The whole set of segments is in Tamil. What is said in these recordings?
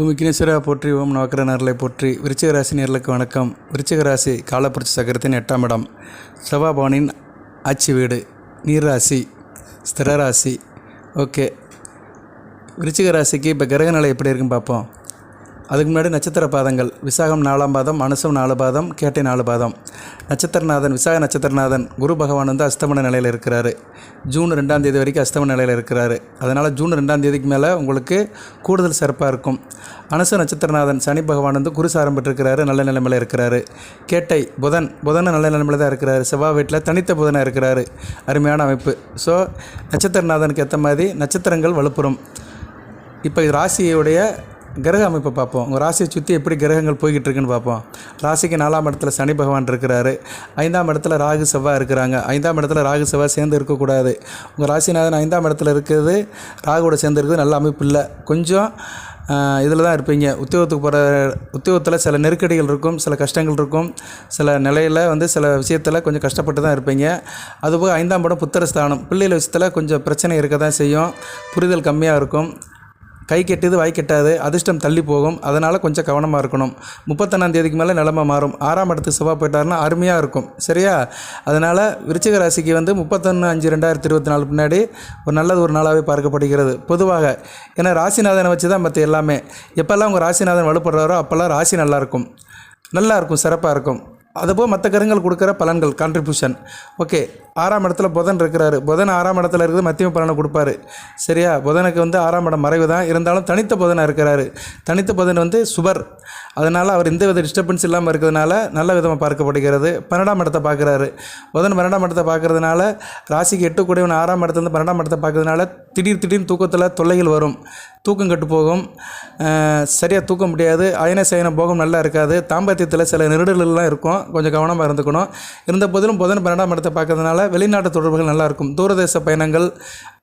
ஓம் விக்னேஸ்வரா போற்றி ஓம் நவக்கர நேரலை போற்றி. விருச்சிக ராசி நேர்களுக்கு வணக்கம். விருச்சிக ராசி காலப்புரட்சி சக்கரத்தின் எட்டாம் இடம். செவ்வாபவனின் ஆட்சி வீடு. நீர்ராசி ஸ்திரராசி. ஓகே. விருச்சிக ராசிக்கு இப்போ கிரகநிலை எப்படி இருக்குன்னு பார்ப்போம். அதுக்கு முன்னாடி நட்சத்திர பாதங்கள் விசாகம் நாலாம் பாதம் அனுசம் நாலு பாதம் கேட்டை நாலு பாதம். நட்சத்திரநாதன் விசாக நட்சத்திரநாதன் குரு பகவான் வந்து அஸ்தமன நிலையில் இருக்கிறாரு. ஜூன் ரெண்டாம் தேதி வரைக்கும் அஸ்தமன நிலையில் இருக்கிறாரு. அதனால் ஜூன் ரெண்டாம் தேதிக்கு மேலே உங்களுக்கு கூடுதல் சிறப்பாக இருக்கும். அனுச நட்சத்திரநாதன் சனி பகவான் வந்து குரு சாரம் பெற்றிருக்கிறாரு நல்ல நிலைமையில் இருக்கிறாரு. கேட்டை புதன் புதன் நல்ல நிலைமையில் தான் இருக்கிறாரு. செவ்வாய் வீட்டில் தனித்த புதனாக இருக்கிறாரு. அருமையான அமைப்பு. ஸோ நட்சத்திரநாதனுக்கு ஏற்ற மாதிரி நட்சத்திரங்கள் வலுப்புறம். இப்போ ராசியுடைய கிரக அமைப்பை பார்ப்போம். உங்கள் ராசியை சுற்றி எப்படி கிரகங்கள் போய்கிட்டு இருக்குன்னு பார்ப்போம். ராசிக்கு நாலாம் இடத்துல சனி பகவான் இருக்கிறாரு. ஐந்தாம் இடத்துல ராகு செவ்வாய் இருக்கிறாங்க. ஐந்தாம் இடத்துல ராகு செவ்வாய் சேர்ந்து இருக்கக்கூடாது. உங்கள் ராசிநாதன் ஐந்தாம் இடத்துல இருக்கிறது ராகுவோட சேர்ந்து இருக்கிறது நல்ல அமைப்பு இல்லை. கொஞ்சம் இதில் தான் இருப்பீங்க. உத்தியோகத்துக்கு போகிற உத்தியோகத்தில் சில நெருக்கடிகள் இருக்கும். சில கஷ்டங்கள் இருக்கும். சில நிலையில் வந்து சில விஷயத்தில் கொஞ்சம் கஷ்டப்பட்டு தான் இருப்பீங்க. அதுபோக ஐந்தாம் படம் புத்திரஸ்தானம். பிள்ளைகள் விஷயத்தில் கொஞ்சம் பிரச்சனை இருக்க தான் செய்யும். புரிதல் கம்மியாக இருக்கும். கை கெட்டுது வாய் கெட்டாது அதிர்ஷ்டம் தள்ளி போகும். அதனால் கொஞ்சம் கவனமாக இருக்கணும். முப்பத்தொன்னாம் தேதிக்கு மேலே நிலமை மாறும். ஆறாம் இடத்துக்கு செவ்வாய் போயிட்டாருன்னா அருமையாக இருக்கும். சரியா? அதனால் விருச்சிக ராசிக்கு வந்து முப்பத்தொன்று அஞ்சு ரெண்டாயிரத்தி இருபத்தி நாலு பின்னாடி ஒரு நல்லது ஒரு நாளாகவே பார்க்கப்படுகிறது. பொதுவாக ஏன்னா ராசிநாதனை வச்சு தான் மற்ற எல்லாமே. எப்போல்லாம் உங்கள் ராசிநாதன் வலுப்படுறாரோ அப்போல்லாம் ராசி நல்லாயிருக்கும் நல்லாயிருக்கும் சிறப்பாக இருக்கும். அதுபோல் மற்ற கிரகங்கள் கொடுக்குற பலன்கள் கான்ட்ரிபியூஷன் ஓகே ஆறாம் இடத்துல புதன் இருக்கிறாரு. புதன் ஆறாம் இடத்துல இருக்குது மத்தியம பலனை கொடுப்பாரு. சரியா? புதனுக்கு வந்து ஆறாம் இடம் மறைவு தான். இருந்தாலும் தனித்த புதனாக இருக்கிறாரு. தனித்த புதன் வந்து சுபர். அதனால் அவர் எந்த வித டிஸ்டர்பன்ஸ் இல்லாமல் இருக்கிறதுனால நல்ல விதமாக பார்க்கப்படுகிறது. பன்னெண்டாம் இடத்தை பார்க்குறாரு. புதன் பன்னெண்டாம் இடத்தை பார்க்கறதுனால ராசிக்கு எட்டு கூடவன் ஆறாம் இடத்துலேருந்து பன்னெண்டாம் இடத்தை பார்க்கறதுனால திடீர் திடீர்னு தூக்கத்தில் தொல்லைகள் வரும். தூக்கம் கட்டு போகும். சரியாக தூக்க முடியாது. அயன சயன போகம் நல்லா இருக்காது. தாம்பத்தியத்தில் சில நெருடல்கள்லாம் இருக்கும். கொஞ்சம் கவனமாக இருந்துக்கணும். இருந்த போதிலும் புதன் பன்னெண்டாம் இடத்தை பார்க்கறதுனால வெளிநாட்டு தொடர்புகள் நல்லாயிருக்கும் தூரதேச பயணங்கள்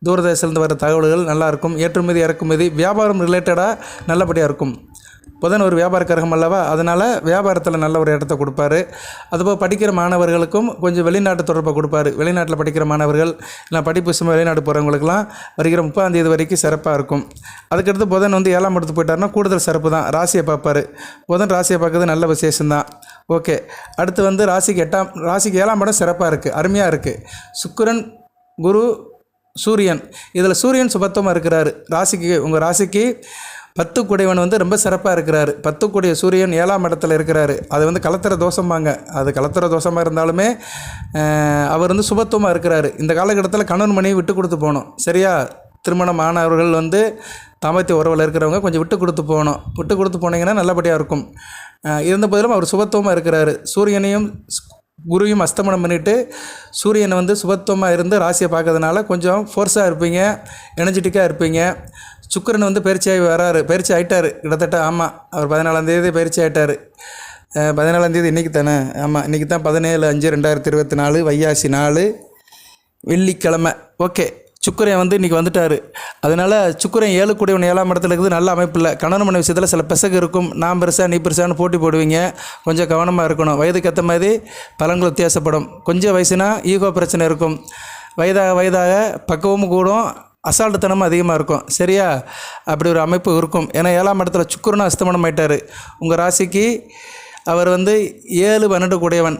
தூரதேசத்துலேருந்து வர தகவல்கள் நல்லாயிருக்கும் ஏற்றுமதி இறக்குமதி வியாபாரம் ரிலேட்டடாக நல்லபடியாக இருக்கும். புதன் ஒரு வியாபார கிரகம் அல்லவா? அதனால் வியாபாரத்தில் நல்ல ஒரு இடத்த கொடுப்பாரு. அதுபோல் படிக்கிற மாணவர்களுக்கும் கொஞ்சம் வெளிநாட்டு தொடர்பை கொடுப்பாரு. வெளிநாட்டில் படிக்கிற மாணவர்கள் இல்லை படிப்பு விஷயமா வெளிநாடு போகிறவங்களுக்குலாம் வருகிற முப்பதாம் தேதி வரைக்கும் சிறப்பாக இருக்கும். அதுக்கடுத்து புதன் வந்து ஏழாம் இடத்து போயிட்டாருன்னா கூடுதல் சிறப்பு தான். ராசியை பார்ப்பாரு. புதன் ராசியை பார்க்கறது நல்ல விசேஷம்தான். ஓகே. அடுத்து வந்து ராசிக்கு எட்டாம் ராசிக்கு ஏழாம் இடம் சிறப்பாக இருக்குது அருமையாக இருக்குது சுக்கிரன் குரு சூரியன். இதில் சூரியன் சுபத்துவமாக இருக்கிறாரு. ராசிக்கு உங்கள் ராசிக்கு பத்து குடைவன் வந்து ரொம்ப சிறப்பாக இருக்கிறாரு. பத்து கூடிய சூரியன் ஏழாம் இடத்துல இருக்கிறாரு. அது வந்து கலத்திர தோஷம்பாங்க அது கலத்திர தோஷமாக இருந்தாலுமே அவர் வந்து சுபத்துவமாக இருக்கிறாரு. இந்த காலகட்டத்தில் கணவன் மனைவி விட்டு கொடுத்து போகணும். சரியா? திருமணமானவர்கள் வந்து தாம்பத்திய உறவில் இருக்கிறவங்க கொஞ்சம் விட்டு கொடுத்து போகணும். விட்டு கொடுத்து போனீங்கன்னா நல்லபடியாக இருக்கும். இருந்த போதிலும் அவர் சுபத்துவமாக இருக்கிறாரு. சூரியனையும் குருவையும் அஸ்தமனம் பண்ணிவிட்டு சூரியனை வந்து சுபத்துவமாக இருந்து ராசியை பார்க்கறதுனால கொஞ்சம் ஃபோர்ஸாக இருப்பீங்க எனர்ஜெட்டிக்காக இருப்பீங்க. சுக்கிரன் வந்து பயிற்சியாகி வராரு. பயிற்சி ஆகிட்டார் கிட்டத்தட்ட ஆமாம் அவர் பதினாலாந்தேதி பயிற்சி ஆகிட்டார் பதினாலாந்தேதி இன்றைக்கி தானே? ஆமாம் இன்றைக்கி தான் பதினேழு அஞ்சு ரெண்டாயிரத்தி இருபத்தி நாலு வையாசி நாலு வெள்ளிக்கிழமை. ஓகே. சுக்கரன் வந்து இன்றைக்கி வந்துட்டார். அதனால் சுக்கரன் ஏழு கூடியவன் ஏழாம் இடத்துல இருக்குது. நல்ல அமைப்பு இல்லை. கணவன் மனை விஷயத்தில் சில பிசகு இருக்கும். நான் பெருசாக நீ பெருசான்னு போட்டி போடுவீங்க. கொஞ்சம் கவனமாக இருக்கணும். வயதுக்கு ஏற்ற மாதிரி பலன்கள் வித்தியாசப்படும். கொஞ்சம் வயசுனா ஈகோ பிரச்சனை இருக்கும். வயதாக வயதாக பக்குவமும் கூடும். அசால்ட்டுத்தனமும் அதிகமாக இருக்கும். சரியா? அப்படி ஒரு அமைப்பு இருக்கும். ஏன்னா ஏழாம் இடத்துல சுக்கரனும் அஸ்தமனம் ஆயிட்டார். உங்கள் ராசிக்கு அவர் வந்து ஏழு பன்னெண்டு கூடியவன்.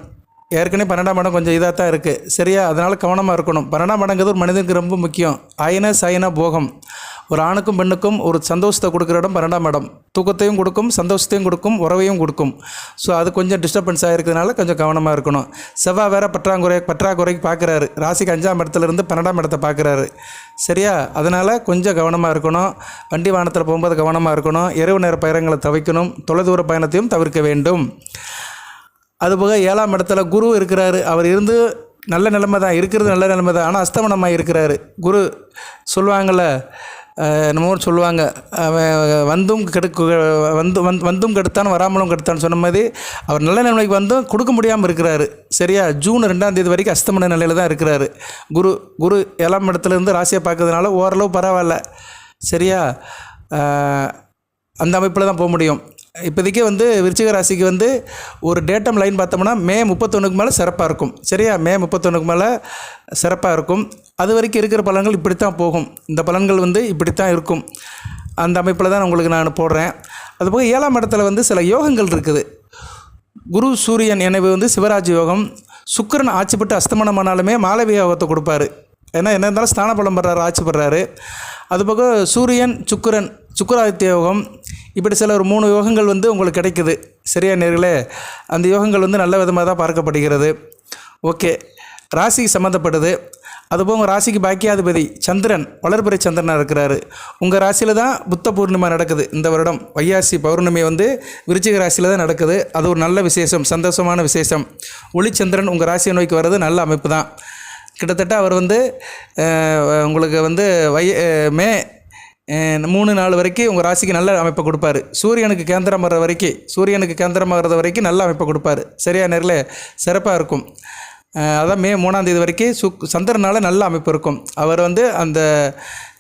ஏற்கனவே பன்னெண்டாம் இடம் கொஞ்சம் இதாக தான் இருக்குது சரியா? அதனால் கவனமாக இருக்கணும். பன்னெண்டாம் இடங்கிறது ஒரு மனிதனுக்கு ரொம்ப முக்கியம். அயன சயன போகம். ஒரு ஆணுக்கும் பெண்ணுக்கும் ஒரு சந்தோஷத்தை கொடுக்குற இடம் பன்னெண்டாம் இடம். தூக்கத்தையும் கொடுக்கும் சந்தோஷத்தையும் கொடுக்கும் உறவையும் கொடுக்கும். ஸோ அது கொஞ்சம் டிஸ்டர்பன்ஸ் ஆகிருக்கிறதுனால கொஞ்சம் கவனமாக இருக்கணும். செவ்வாய் வேற பற்றாக்குறை பற்றாக்குறைக்கு பார்க்குறாரு. ராசிக்கு அஞ்சாம் இடத்துலேருந்து பன்னெண்டாம் இடத்தை பார்க்குறாரு. சரியா? அதனால் கொஞ்சம் கவனமாக இருக்கணும். வண்டி வாகனத்தில் போகும்போது கவனமாக இருக்கணும். இரவு நேர பயணங்களை தவிர்க்கணும். தொலைதூர பயணத்தையும் தவிர்க்க வேண்டும். அதுபோக ஏழாம் இடத்துல குரு இருக்கிறாரு. அவர் இருந்து நல்ல நிலைமை தான் இருக்கிறது நல்ல நிலைமை தான் ஆனால் அஸ்தமனமாக இருக்கிறாரு. குரு சொல்லுவாங்கள்ல என்னமோ சொல்லுவாங்க அவன் வந்தும் கெடுக்கு வந்து வந் வந்தும் கெடுத்தான் வராமலும் கெடுத்தான் சொன்ன மாதிரி அவர் நல்ல நிலைமைக்கு வந்தும் கொடுக்க முடியாமல் இருக்கிறாரு. சரியா? ஜூன் ரெண்டாம் தேதி வரைக்கும் அஸ்தமன நிலையில் தான் இருக்கிறாரு. குரு குரு ஏழாம் இடத்துல இருந்து ராசியை பார்க்கறதுனால ஓரளவு பரவாயில்ல. சரியா? அந்த அமைப்பில் தான் போக முடியும். இப்போதைக்கு வந்து விருச்சிக ராசிக்கு வந்து ஒரு டேட்டம் லைன் பார்த்தோம்னா மே முப்பத்தொன்றுக்கு மேலே சிறப்பாக இருக்கும். சரியா? மே முப்பத்தொன்றுக்கு மேலே சிறப்பாக இருக்கும். அது வரைக்கும் இருக்கிற பலன்கள் இப்படி தான் போகும். இந்த பலன்கள் வந்து இப்படி தான் இருக்கும். அந்த அமைப்பில் தான் உங்களுக்கு நான் போடுறேன். அதுபோக ஏழாம் இடத்துல வந்து சில யோகங்கள் இருக்குது. குரு சூரியன் எனவே வந்து சிவராஜ் யோகம். சுக்கிரன் ஆட்சிப்பட்டு அஸ்தமனமானாலுமே மாலவிய யோகத்தை கொடுப்பாரு. ஏன்னா என்ன இருந்தாலும் ஸ்தான பலம் பெறாரு ஆட்சி அதுபோக சூரியன் சுக்கிரன் சுக்கராதித்ய யோகம் இப்படி சில ஒரு மூணு யோகங்கள் வந்து உங்களுக்கு கிடைக்குது. சரியா நேர்களே? அந்த யோகங்கள் வந்து நல்ல விதமாக தான் பார்க்கப்படுகிறது. ஓகே. ராசிக்கு சம்மந்தப்படுது அதுபோக உங்கள் ராசிக்கு பாக்கியாதிபதி சந்திரன் வளர்பிறை சந்திரனாக இருக்கிறாரு. உங்கள் ராசியில் தான் புத்த பூர்ணிமா நடக்குது இந்த வருடம். வையாசி பௌர்ணமி வந்து விருச்சிக ராசியில் தான் நடக்குது. அது ஒரு நல்ல விசேஷம் சந்தோஷமான விசேஷம். ஒளிச்சந்திரன் உங்கள் ராசியை நோக்கி வர்றது நல்ல அமைப்பு தான். கிட்டத்தட்ட அவர் வந்து உங்களுக்கு வந்து வை மே மூணு நாள் வரைக்கும் உங்கள் ராசிக்கு நல்ல அமைப்பை கொடுப்பாரு. சூரியனுக்கு கேந்திரம் வர்ற வரைக்கும் சூரியனுக்கு கேந்திரம் வர்றது வரைக்கும் நல்ல அமைப்பை கொடுப்பாரு. சரியா நேரில்? சிறப்பாக இருக்கும். அதான் மே மூணாந்தேதி வரைக்கும் சுக் சந்திரனால நல்ல அமைப்பு இருக்கும். அவர் வந்து அந்த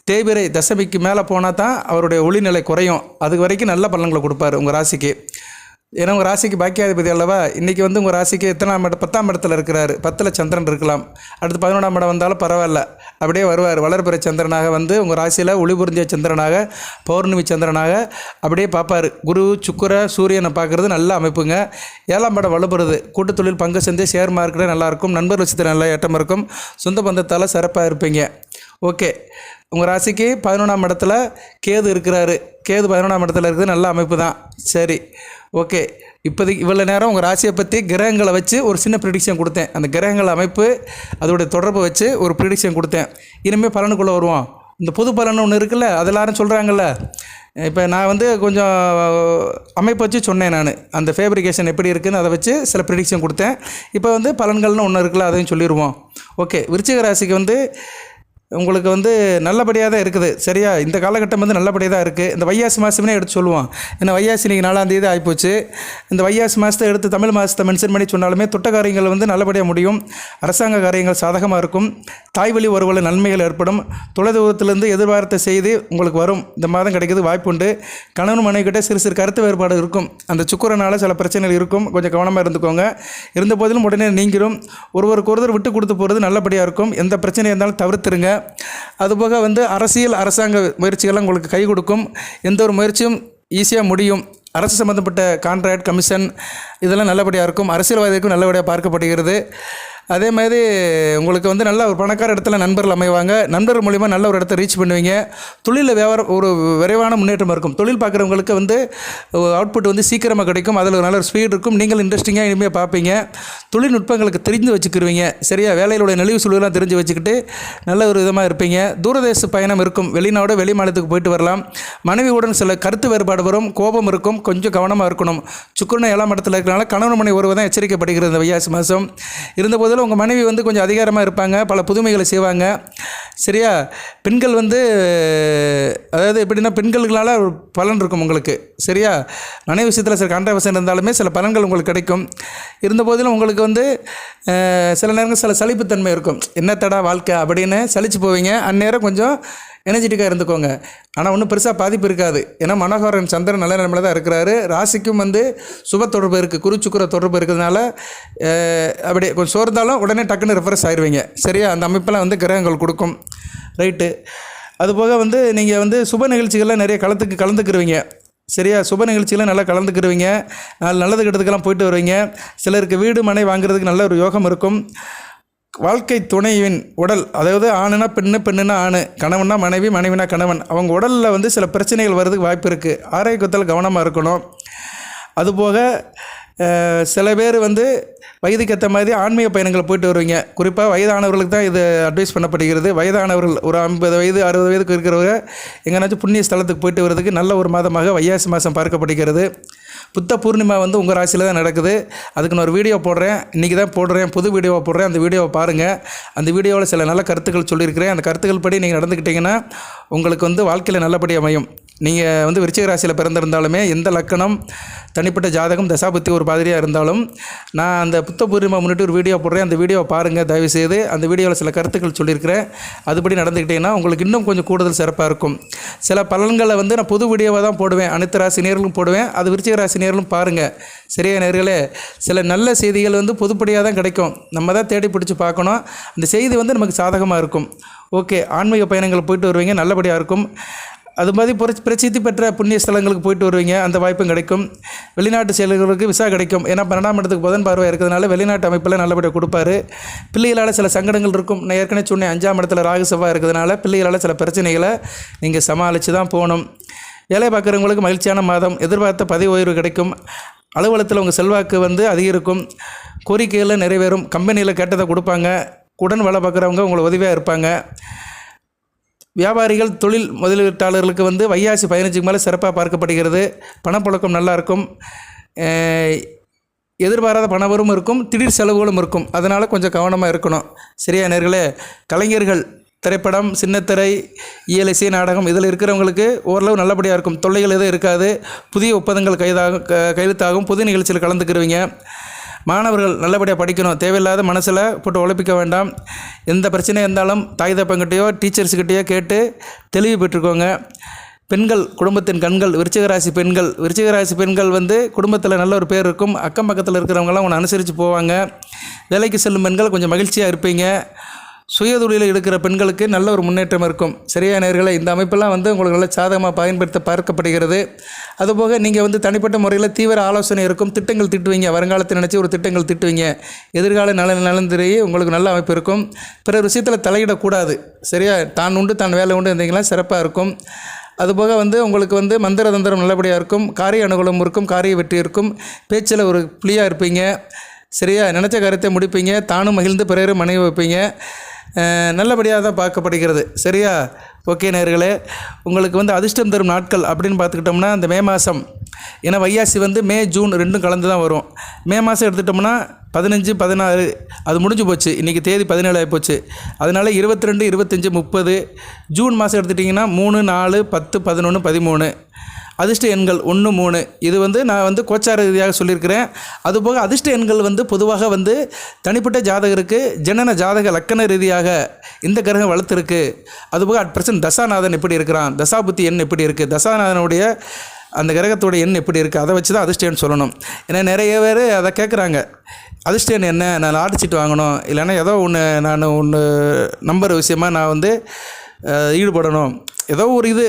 தேய்பிரை தசமிக்கு மேலே போனால் தான் அவருடைய ஒளிநிலை குறையும். அதுக்கு வரைக்கும் நல்ல பலன்களை கொடுப்பாரு உங்கள் ராசிக்கு. ஏன்னா உங்கள் ராசிக்கு பாக்கியாதிபதி அல்லவா? இன்றைக்கி வந்து உங்கள் ராசிக்கு எத்தனாம் இடம் பத்தாம் இடத்துல இருக்கிறாரு. பத்தில் சந்திரன் இருக்கலாம். அடுத்து பதினொன்றாம் இடம் வந்தாலும் பரவாயில்ல. அப்படியே வருவார். வளர்பிற சந்திரனாக வந்து உங்கள் ராசியில் ஒளிபுரிஞ்ச சந்திரனாக பௌர்ணமி சந்திரனாக அப்படியே பார்ப்பார். குரு சுக்கரை சூரியனை பார்க்குறது நல்ல அமைப்புங்க. ஏழாம் இடம் வலுப்படுது. கூட்டுத் தொழில் பங்கு சந்தை ஷேர் மார்க்கெட்டு நல்லாயிருக்கும். நண்பர் விஷயத்தில் நல்ல ஏற்றம் இருக்கும். சொந்த பந்தத்தால் சிறப்பாக இருப்பீங்க. ஓகே. உங்கள் ராசிக்கு பதினொன்றாம் இடத்துல கேது இருக்கிறாரு. கேது பதினொன்றாம் இடத்துல இருக்குது. நல்ல அமைப்பு தான். சரி. ஓகே. இப்போதைக்கு இவ்வளோ நேரம் உங்கள் ராசியை பற்றி கிரகங்களை வச்சு ஒரு சின்ன ப்ரிடிக்ஷன் கொடுத்தேன். அந்த கிரகங்கள் அமைப்பு அதோடைய தொடர்பை வச்சு ஒரு ப்ரிடிக்ஷன் கொடுத்தேன். இனிமேல் பலனுக்குள்ளே வருவோம். இந்த பொது பலன் ஒன்று இருக்குல்ல அது எல்லாரும் சொல்கிறாங்கல்ல இப்போ நான் வந்து கொஞ்சம் அமைப்பு வச்சு சொன்னேன் நான். அந்த ஃபேப்ரிகேஷன் எப்படி இருக்குதுன்னு அதை வச்சு சில ப்ரிடிக்ஷன் கொடுத்தேன். இப்போ வந்து பலன்கள்னு ஒன்று இருக்குல்ல அதையும் சொல்லிடுவோம். ஓகே. விருச்சிக ராசிக்கு வந்து உங்களுக்கு வந்து நல்லபடியாக தான் இருக்குது. சரியா? இந்த காலகட்டம் வந்து நல்லபடியாக தான் இருக்குது இந்த வையாசி மாதமே எடுத்து சொல்லுவோம் ஏன்னா வையாசி இன்னைக்கு நாலாம் தேதி ஆகிப்போச்சு இந்த வையாசி மாதத்தை எடுத்து தமிழ் மாதத்தை மென்ஷன் பண்ணி சொன்னாலுமே தொட்ட காரியங்கள் வந்து நல்லபடியாக முடியும். அரசாங்க காரியங்கள் சாதகமாக இருக்கும். தாய் வழி ஒருவள நன்மைகள் ஏற்படும். தொலைதூரத்திலேருந்து எதிர்பார்த்த செய்தி உங்களுக்கு வரும். இந்த மாதம் கிடைக்கிறது வாய்ப்புண்டு. கணவன் மனைவிக்கிட்ட சிறு சிறு கருத்து வேறுபாடு இருக்கும். அந்த சுக்குரனால் சில பிரச்சனைகள் இருக்கும். கொஞ்சம் கவனமாக இருந்துக்கோங்க. இருந்த போதிலும் உடனே நீங்கிரும். ஒருவருக்கு ஒருத்தர் விட்டு கொடுத்து போகிறது நல்லபடியாக இருக்கும். எந்த பிரச்சனை இருந்தாலும் தவிர்த்துருங்க. அதுபோக வந்து அரசியல் அரசாங்க முயற்சிகள்லாம் உங்களுக்கு கை கொடுக்கும். எந்த ஒரு முயற்சியும் ஈஸியாக முடியும். அரசு சம்மந்தப்பட்ட கான்ட்ராக்ட் கமிஷன் இதெல்லாம் நல்லபடியாக இருக்கும். அரசியல்வாதிக்கும் நல்லபடியாக பார்க்கப்படுகிறது. அதே மாதிரி உங்களுக்கு வந்து நல்ல ஒரு பணக்கார இடத்துல நண்பர்கள் அமைவாங்க. நண்பர் மூலிமா நல்ல ஒரு இடத்த ரீச் பண்ணுவீங்க. தொழிலில் வியாபாரம் ஒரு விரைவான முன்னேற்றம் இருக்கும். தொழில் பார்க்குறவங்களுக்கு வந்து அவுட்புட் வந்து சீக்கிரமாக கிடைக்கும். அதில் ஒரு நல்ல ஒரு ஸ்பீட் இருக்கும். நீங்கள் இன்ட்ரெஸ்டிங்காக இனிமேல் பார்ப்பீங்க. தொழில்நுட்பங்களுக்கு தெரிஞ்சு வச்சுக்கிருவீங்க. சரியா? வேலையிலுடைய நெளிவு சுழிவெல்லாம் தெரிஞ்சு வச்சுக்கிட்டு நல்ல ஒரு விதமாக இருப்பீங்க. தூரதேச பயணம் இருக்கும். வெளிநாடு வெளி மாநிலத்துக்கு போயிட்டு வரலாம். மனைவியுடன் சில கருத்து வேறுபாடு வரும். கோபம் இருக்கும். கொஞ்சம் கவனமாக இருக்கணும். சுக்குரனை ஏழாம் இடத்துல இருக்கிறனால கணவன் மனை ஒருவர் தான் எச்சரிக்கப்படுகிறது இந்த வையாசி மாதம். இருந்தபோதிலும் உங்கள் மனைவி வந்து கொஞ்சம் அதிகாரமாக இருப்பாங்க பல புதுமைகளை செய்வாங்க. சரியா? பெண்கள் வந்து அதாவது எப்படின்னா பெண்களுக்களால் பலன் இருக்கும் உங்களுக்கு. சரியா? மனைவி விஷயத்தில் சில கான்ட்ரவர்சன் இருந்தாலுமே சில பலன்கள் உங்களுக்கு கிடைக்கும். இருந்தபோதிலும் உங்களுக்கு வந்து சில நேரங்கள் சில சலிப்புத்தன்மை இருக்கும். என்னத்தடா வாழ்க்கை? அப்படின்னு சலிச்சு போவீங்க. அந்நேரம் கொஞ்சம் எனர்ஜெட்டிக்காக இருந்துக்கோங்க. ஆனால் ஒன்றும் பெருசாக பாதிப்பு இருக்காது. ஏன்னா மனோகரன் சந்திரன் நல்ல நிலமையில தான் இருக்கிறாரு. ராசிக்கும் வந்து சுப தொடர்பு இருக்குது குரு தொடர்பு இருக்கிறதுனால அப்படி கொஞ்சம் சோர்ந்தாலும் உடனே டக்குன்னு ரெஃபரன்ஸ் ஆயிடுவீங்க சரியா? அந்த அமைப்பெல்லாம் வந்து கிரகங்கள் கொடுக்கும். ரைட்டு அதுபோக வந்து நீங்கள் வந்து சுப நிகழ்ச்சிகள்லாம் நிறைய கலத்துக்கு கலந்துக்கிருவீங்க. சரியா? சுப நிகழ்ச்சிகளை நல்லா கலந்துக்கிருவீங்க. நல்லது கெட்டதுக்கெல்லாம் போயிட்டு வருவீங்க. சிலருக்கு வீடு மனை வாங்குறதுக்கு நல்ல ஒரு யோகம் இருக்கும். வாழ்க்கை துணைவின் உடல் அதாவது ஆணுனா பெண்ணு பெண்ணுனா ஆணு கணவன்னா மனைவி மனைவினா கணவன் அவங்க உடலில் வந்து சில பிரச்சனைகள் வர்றதுக்கு வாய்ப்பு இருக்குது ஆரோக்கியத்தில் கவனமாக இருக்கணும். அதுபோக சில பேர் வந்து வயதுக்கு ஏற்ற மாதிரி ஆன்மீக பயணங்கள் போயிட்டு வருவீங்க. குறிப்பாக வயதானவர்களுக்கு தான் இது அட்வைஸ் பண்ணப்படுகிறது. வயதானவர்கள் ஒரு ஐம்பது வயது அறுபது வயதுக்கு இருக்கிறவங்க எங்கேனாச்சும் புண்ணிய ஸ்தலத்துக்கு போயிட்டு வர்றதுக்கு நல்ல ஒரு மாதமாக வையாசி மாதம் பார்க்கப்படுகிறது. புத்த பூர்ணிமா வந்து உங்கள் ராசியில் தான் நடக்குது. அதுக்கு நான் ஒரு வீடியோ போடுறேன். இன்றைக்கி தான் போடுறேன். புது வீடியோவை போடுறேன். அந்த வீடியோவை பாருங்கள் அந்த வீடியோவில் சில நல்ல கருத்துக்கள் சொல்லியிருக்கிறேன். அந்த கருத்துக்கள் படி நீங்கள் நடந்துக்கிட்டிங்கன்னா உங்களுக்கு வந்து வாழ்க்கையில் நல்லபடி அமையும். நீங்கள் வந்து விருச்சிக ராசியில் பிறந்திருந்தாலுமே எந்த லக்கணம் தனிப்பட்ட ஜாதகம் தசாபுத்தி ஒரு பாதிரியாக இருந்தாலும் நான் அந்த புத்த பூர்ணிமா முன்னிட்டு ஒரு வீடியோ போடுறேன். அந்த வீடியோவை பாருங்கள் தயவுசெய்து அந்த வீடியோவில் சில கருத்துக்கள் சொல்லியிருக்கிறேன். அதுபடி நடந்துக்கிட்டிங்கன்னா உங்களுக்கு இன்னும் கொஞ்சம் கூடுதல் சிறப்பாக இருக்கும். சில பலன்களை வந்து நான் புது வீடியோவாக தான் போடுவேன். அனைத்து ராசி நேர்களும் போடுவேன். அது விருச்சிக ராசி நேர்களும் பாருங்கள் சரியா நேர்களே? சில நல்ல செய்திகள் வந்து பொதுப்படியாக தான் கிடைக்கும். நம்ம தான் தேடி பிடிச்சி பார்க்கணும். அந்த செய்தி வந்து நமக்கு சாதகமாக இருக்கும். ஓகே. ஆன்மீக பயணங்கள் போயிட்டு வருவீங்க. நல்லபடியாக இருக்கும். அது மாதிரி பிரசித்தி பெற்ற புண்ணிய ஸ்தலங்களுக்கு போயிட்டு வருவீங்க. அந்த வாய்ப்பும் கிடைக்கும். வெளிநாட்டு செயல்களுக்கு விசா கிடைக்கும். ஏன்னா பன்னெண்டாம் இடத்துக்கு புதன் பார்வை இருக்கிறதுனால வெளிநாட்டு அமைப்பில் நல்லபடியாக கொடுப்பாரு. பிள்ளைகளால் சில சங்கடங்கள் இருக்கும். நான் ஏற்கனவே சொன்னேன் அஞ்சாம் இடத்துல ராகு செவ்வாய் இருக்கிறதுனால பிள்ளைகளால் சில பிரச்சனைகளை நீங்கள் சமாளித்து தான் போகணும். வேலை பார்க்குறவங்களுக்கு மகிழ்ச்சியான மாதம். எதிர்பார்த்த பதவி உயர்வு கிடைக்கும். அலுவலகத்தில் உங்கள் செல்வாக்கு வந்து அதிகரிக்கும். கோரிக்கைகளில் நிறைவேறும். கம்பெனியில் கேட்டதை கொடுப்பாங்க. உடன் வேலை பார்க்குறவங்க உங்களுக்கு உதவியாக இருப்பாங்க. வியாபாரிகள் தொழில் முதலீட்டாளர்களுக்கு வந்து வையாசி பதினஞ்சுக்கு மேலே சிறப்பாக பார்க்கப்படுகிறது. பணப்புழக்கம் நல்லாயிருக்கும் எதிர்பாராத பணவரும் இருக்கும். திடீர் செலவுகளும் இருக்கும். அதனால் கொஞ்சம் கவனமாக இருக்கணும். சரியா நேர்களே? கலைஞர்கள் திரைப்படம் சின்னத்திரை இயலிசை நாடகம் இதில் இருக்கிறவங்களுக்கு ஓரளவு நல்லபடியாக இருக்கும். தொல்லைகள் எதுவும் இருக்காது. புதிய ஒப்பந்தங்கள் கைதாகும் க- கையெழுத்தாகும். புது நிகழ்ச்சியில் கலந்துக்கிருவீங்க. மாணவர்கள் நல்லபடியாக படிக்கணும். தேவையில்லாத மனசில் போட்டு உழைப்பிக்க வேண்டாம். எந்த பிரச்சனையாக இருந்தாலும் தாய் தப்பங்கிட்டேயோ டீச்சர்ஸ்கிட்டயோ கேட்டு தெளிவு பெற்றுக்கோங்க. பெண்கள் குடும்பத்தின் கண்கள் விருச்சிகராசி பெண்கள். விருச்சிகராசி பெண்கள் வந்து குடும்பத்தில் நல்ல ஒரு பேர் இருக்கும். அக்கம் பக்கத்தில் இருக்கிறவங்களாம் உன்னை அனுசரித்து போவாங்க. வேலைக்கு செல்லும் பெண்கள் கொஞ்சம் மகிழ்ச்சியாக இருப்பீங்க. சுயதொழிலில் எடுக்கிற பெண்களுக்கு நல்ல ஒரு முன்னேற்றம் இருக்கும். சரியா நேர்களை இந்த அமைப்பெல்லாம் வந்து உங்களுக்கு நல்ல சாதகமாக பயன்படுத்த பார்க்கப்படுகிறது. அதுபோக நீங்கள் வந்து தனிப்பட்ட முறையில் தீவிர ஆலோசனை இருக்கும். திட்டங்கள் திட்டுவீங்க. வருங்காலத்தை நினச்சி ஒரு திட்டங்கள் திட்டுவீங்க. எதிர்கால நல நலன் உங்களுக்கு நல்ல அமைப்பு இருக்கும். பிறர் விஷயத்தில் தலையிடக்கூடாது. சரியா? தான் உண்டு தான் வேலை உண்டு இருந்தீங்களா சிறப்பாக இருக்கும். அதுபோக வந்து உங்களுக்கு வந்து மந்திர தந்திரம் நல்லபடியாக இருக்கும். காரிய அனுகூலம் இருக்கும். காரிய வெற்றி இருக்கும். பேச்சில் ஒரு புளியாக இருப்பீங்க. சரியா? நினச்ச காரியத்தை முடிப்பீங்க. தானும் மகிழ்ந்து பிறரும் மனைவி வைப்பீங்க. நல்லபடியாக தான் பார்க்கப்படுகிறது. சரியா? ஓகே நேர்களே உங்களுக்கு வந்து அதிர்ஷ்டம் தரும் நாட்கள் அப்படின்னு பார்த்துக்கிட்டோம்னா இந்த மே மாதம் ஏன்னா வையாசி வந்து மே ஜூன் ரெண்டும் கலந்து தான் வரும். மே மாதம் எடுத்துட்டோம்னா பதினஞ்சு பதினாறு அது முடிஞ்சு போச்சு. இன்றைக்கி தேதி பதினேழு ஆகி போச்சு. அதனால் இருபத்தி ரெண்டு இருபத்தஞ்சி முப்பது. ஜூன் மாதம் எடுத்துட்டிங்கன்னா மூணு நாலு பத்து பதினொன்று பதிமூணு. அதிர்ஷ்ட எண்கள் ஒன்று மூணு. இது வந்து நான் வந்து கோச்சார ரீதியாக சொல்லியிருக்கிறேன். அதுபோக அதிர்ஷ்ட எண்கள் வந்து பொதுவாக வந்து தனிப்பட்ட ஜாதகருக்கு ஜனன ஜாதக லக்கண ரீதியாக இந்த கிரகம் வளர்த்துருக்கு. அதுபோக அட் பிரசன்ட் தசாநாதன் எப்படி இருக்கிறான்? தசாபுத்தி எண் எப்படி இருக்குது தசாநாதனுடைய அந்த கிரகத்தோட எண் எப்படி இருக்குது அதை வச்சு தான் அதிர்ஷ்ட சொல்லணும். ஏன்னா நிறைய பேர் அதை கேட்குறாங்க. அதிர்ஷ்ட என்ன? நான் லாட்டரி சீட்டு வாங்கணும். இல்லைன்னா ஏதோ ஒன்று நான் ஒன்று நம்பர் விஷயமா நான் வந்து ஈடுபடணும். ஏதோ ஒரு இது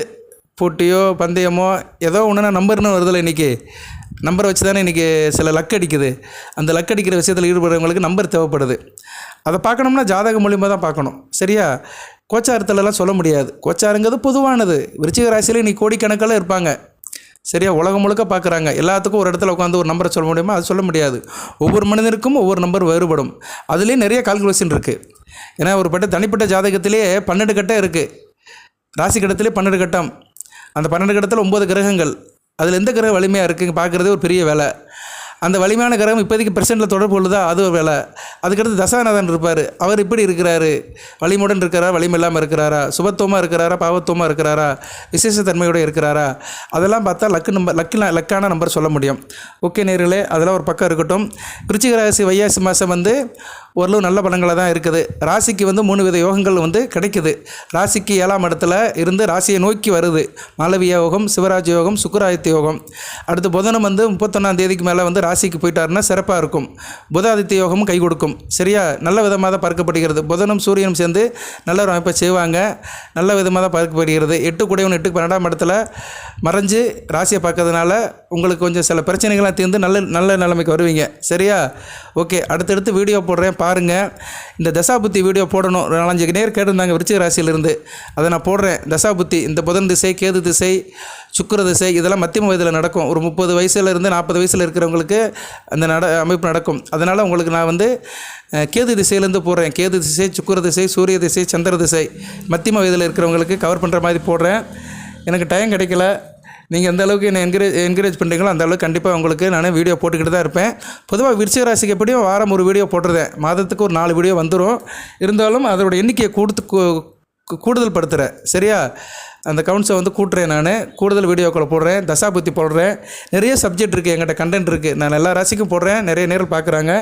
போட்டியோ பந்தயமோ ஏதோ ஒன்றுனா நம்பர்னு வருதில்ல இன்றைக்கி நம்பரை வச்சு தானே இன்றைக்கி சில லக் அடிக்குது. அந்த லக் அடிக்கிற விஷயத்தில் ஈடுபடுறவங்களுக்கு நம்பர் தேவைப்படுது. அதை பார்க்கணும்னா ஜாதகம் மூலியமாக தான் பார்க்கணும். சரியா? கோச்சாரத்துலலாம் சொல்ல முடியாது. கோச்சாரங்கிறது பொதுவானது. விருச்சிக ராசியில் இன்னைக்கு கோடிக்கணக்கில் இருப்பாங்க. சரியா? உலகம் முழுக்க பார்க்குறாங்க. எல்லாத்துக்கும் ஒரு இடத்துல உட்காந்து ஒரு நம்பரை சொல்ல முடியுமா? அது சொல்ல முடியாது. ஒவ்வொரு மனிதனுக்கும் ஒவ்வொரு நம்பர் வேறுபடும். அதுலேயும் நிறைய கால்குலேஷன் இருக்குது ஏன்னா ஒரு பட்ட தனிப்பட்ட ஜாதகத்திலேயே பன்னெண்டு கட்டம் இருக்குது ராசி கட்டத்திலே பன்னெண்டு கட்டம். அந்த பன்னெண்டு கட்டத்தில் ஒம்பது கிரகங்கள். அதில் எந்த கிரகம் வலிமையாக இருக்குங்க பார்க்குறதே ஒரு பெரிய வேலை. அந்த வலிமையான கிரகம் இப்போதைக்கு பிரசண்டில் தொடர்பு கொள்ளுதா? அது ஒரு வேலை. அதுக்கடுத்து தசாநாதன் இருப்பார். அவர் இப்படி இருக்கிறாரு. வலிமுடன் இருக்கிறாரா? வலிமை இல்லாமல் இருக்கிறாரா? சுபத்துவமாக இருக்கிறாரா? பாவத்துவமாக இருக்கிறாரா? விசேஷத்தன்மையோடு இருக்கிறாரா? அதெல்லாம் பார்த்தா லக்கு நம்பர் லக்கில் லக்கான நம்பர் சொல்ல முடியும். ஓகே நேர்களே அதெல்லாம் ஒரு பக்கம் இருக்கட்டும். விருச்சிக ராசி வையாசி மாதம் வந்து ஓரளவு நல்ல பலங்களாக தான் இருக்குது. ராசிக்கு வந்து மூணு வித யோகங்கள் வந்து கிடைக்குது. ராசிக்கு ஏழாம் இடத்துல இருந்து ராசியை நோக்கி வருது. மாளவிய யோகம் சிவராஜ் யோகம் சுக்கராதித்ய யோகம். அடுத்து புதனும் வந்து முப்பத்தொன்னாம் தேதிக்கு மேலே வந்து ராசிக்கு போயிட்டாருன்னா சிறப்பாக இருக்கும். புதாதித்ய யோகமும் கை கொடுக்கும். சரியா? நல்ல விதமாக தான் பார்க்கப்படுகிறது. புதனும் சூரியனும் சேர்ந்து நல்ல ஒரு அமைப்பை செய்வாங்க. நல்ல விதமாக தான் பார்க்கப்படுகிறது. எட்டு கூடையவன் எட்டு பன்னெண்டாம் இடத்துல மறைஞ்சு ராசியை பார்க்கறதுனால உங்களுக்கு கொஞ்சம் சில பிரச்சனைகள்லாம் தீர்ந்து நல்ல நல்ல நிலைமைக்கு வருவீங்க. சரியா? ஓகே. அடுத்தடுத்து வீடியோ போடுறேன். பாருங்கள் இந்த தசாபுத்தி வீடியோ போடணும். ஒரு நாலஞ்சு நேர் கேட்டிருந்தாங்க விருச்சிக ராசியிலிருந்து. அதை நான் போடுறேன். தசாபுத்தி இந்த புதன் திசை கேது திசை சுக்கிர திசை இதெல்லாம் மத்தியம வயதில் நடக்கும். ஒரு முப்பது வயசுல இருந்து நாற்பது வயசில் இருக்கிறவங்களுக்கு அந்த நட அமைப்பு நடக்கும். அதனால் உங்களுக்கு நான் வந்து கேது திசையிலேருந்து போடுறேன். கேது திசை சுக்கர திசை சூரிய திசை சந்திர திசை மத்தியம வயதில் இருக்கிறவங்களுக்கு கவர் பண்ணுற மாதிரி போடுறேன். எனக்கு டைம் கிடைக்கல. நீங்கள் எந்த அளவுக்கு என்னை என்கரேஜ் என்கரேஜ் பண்ணுறீங்களோ அந்த அளவுக்கு கண்டிப்பாக உங்களுக்கு நான் வீடியோ போட்டுக்கிட்டு தான் இருப்பேன். பொதுவாக விருச்சிக ராசிக்கு எப்படியும் வாரம் ஒரு வீடியோ போட்டுருதேன் மாதத்துக்கு ஒரு நாலு வீடியோ வந்துடும் இருந்தாலும் அதோட எண்ணிக்கையை கொடுத்து கூ- கூடுதல் படுத்துகிறேன் சரியா? அந்த கவுண்ட்ஸை வந்து கூட்டுறேன் நான். கூடுதல் வீடியோக்களை போடுறேன். தசாபுத்தி போடுறேன். நிறைய சப்ஜெக்ட் இருக்குது எங்கிட்ட கண்டென்ட் இருக்குது நான் எல்லா ராசிக்கும் போடுறேன். நிறைய நேரில் பார்க்குறாங்க.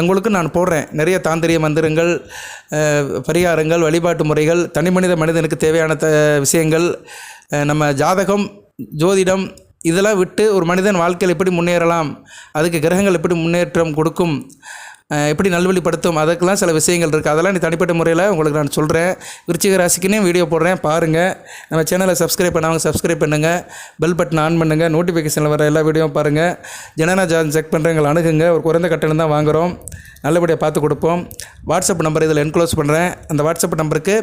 அவங்களுக்கு நான் போடுறேன். நிறைய தாந்திரிய மந்திரங்கள் பரிகாரங்கள் வழிபாட்டு முறைகள் தனி மனித மனிதனுக்கு தேவையான த விஷயங்கள் நம்ம ஜாதகம் ஜோதிடம் இதெல்லாம் விட்டு ஒரு மனிதன் வாழ்க்கையில் எப்படி முன்னேறலாம் அதுக்கு கிரகங்கள் எப்படி முன்னேற்றம் கொடுக்கும் எப்படி நல்வழிப்படுத்தும்? அதுக்கெல்லாம் சில விஷயங்கள் இருக்குது அதெல்லாம் நீ தனிப்பட்ட முறையில் உங்களுக்கு நான் சொல்கிறேன் விருச்சிக ராசிக்குன்னே வீடியோ போடுறேன். பாருங்கள் நம்ம சேனலை சப்ஸ்கிரைப் பண்ணாமல் சப்ஸ்கிரைப் பண்ணுங்கள் பெல் பட்டன் ஆன் பண்ணுங்கள் நோட்டிஃபிகேஷனில் வர எல்லா வீடியோவும் பாருங்கள் ஜனனா ஜான் செக் பண்ணுறவங்களை அணுகுங்க. ஒரு குறைந்த கட்டணம் தான் வாங்குகிறோம் நல்லபடியாக பார்த்து கொடுப்போம். வாட்ஸ்அப் நம்பர் இதில் என்க்ளோஸ் பண்ணுறேன் அந்த வாட்ஸ்அப் நம்பருக்கு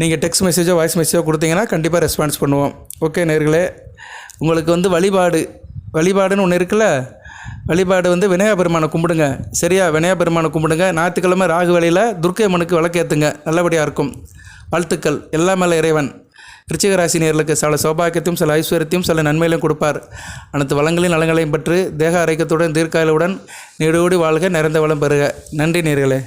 நீங்கள் டெக்ஸ்ட் மெசேஜோ வாய்ஸ் மெசேஜோ கொடுத்தீங்கன்னா கண்டிப்பாக ரெஸ்பான்ஸ் பண்ணுவோம். ஓகே நேர்களே. உங்களுக்கு வந்து வழிபாடு வழிபாடுன்னு ஒன்று இருக்குல்ல? வழிபாடு வந்து விநாயகர் பெருமானை கும்பிடுங்க. சரியா? விநாயகர் பெருமானை கும்பிடுங்க. ஞாயிற்றுக்கிழமை ராகு வேலையில் துர்க்கை அம்மனுக்கு விளக்கேற்றுங்க நல்லபடியாக இருக்கும். வாழ்த்துக்கள். எல்லாம் மேலே இறைவன். விருச்சிக ராசி நேர்களுக்கு சில சௌபாக்கியத்தையும் சில ஐஸ்வர்யத்தையும் சில நன்மையிலையும் கொடுப்பார். அனைத்து வளங்களையும் நலங்களையும் பெற்று தேக ஆரோக்கியத்துடன் தீர்க்காயலுடன் நீடோடி வாழ்க நிறைந்த வளம் பெறுக. நன்றி நேர்களே.